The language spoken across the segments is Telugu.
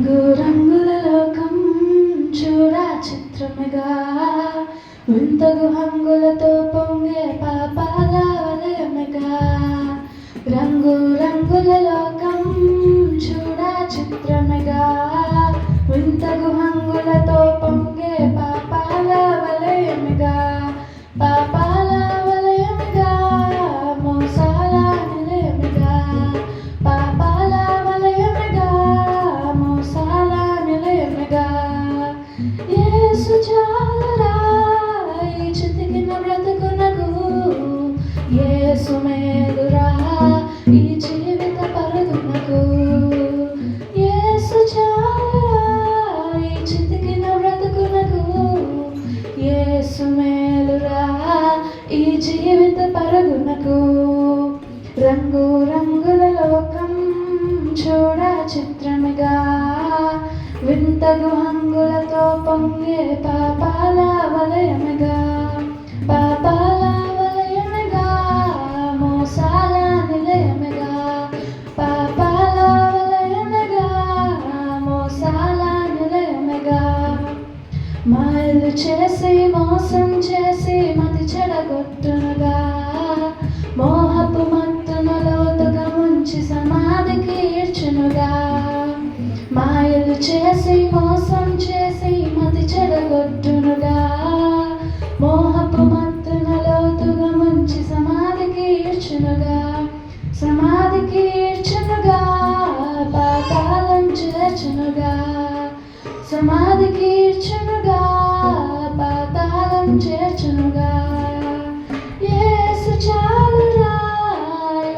రంగు రంగుల లోకం చూడా చిత్రముగా. వింతగు హంగులతో పొంగే పాపాల వలయముగా. రంగు రంగుల లోకం చూడా చిత్రముగా. యేసు మేలురా ఈ జీవిత పరుగునకు ఏసు చాలరా ఈ చితికిన బ్రతుకునకు. యేసు మేలురా ఈ జీవిత పరుగునకు రంగు రంగుల లోకం చూడ చిత్రముగా. వింతగు హంగులతో పొంగే పాపాల వలె మాయలు చేసి మోసం చేసి మతి చెడగొట్టునుగా. సమాధి ఈడ్చునుగా పాతాళం చేర్చునుగా. ఏసు చాలురా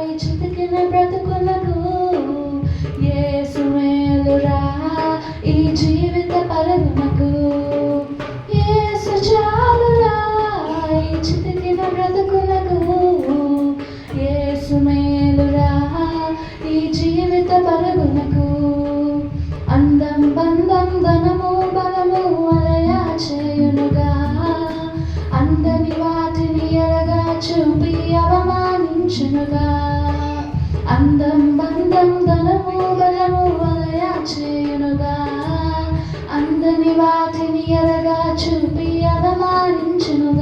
ఈ చితికిన బ్రతుకులకు ఏసు మేలురా ఈ జీవిత పరుగునకు ఏసు చాలురా ఈ చితికిన బ్రతుకులకు ఏసు మేలురా ఈ జీవిత పరుగునకు అవమానించునుగా అందం బంధం ధనము బలము అలయా చేయునుగా. అందని వాటిని ఎరగా చూపి అవమానించునుగా అవమానించునుగా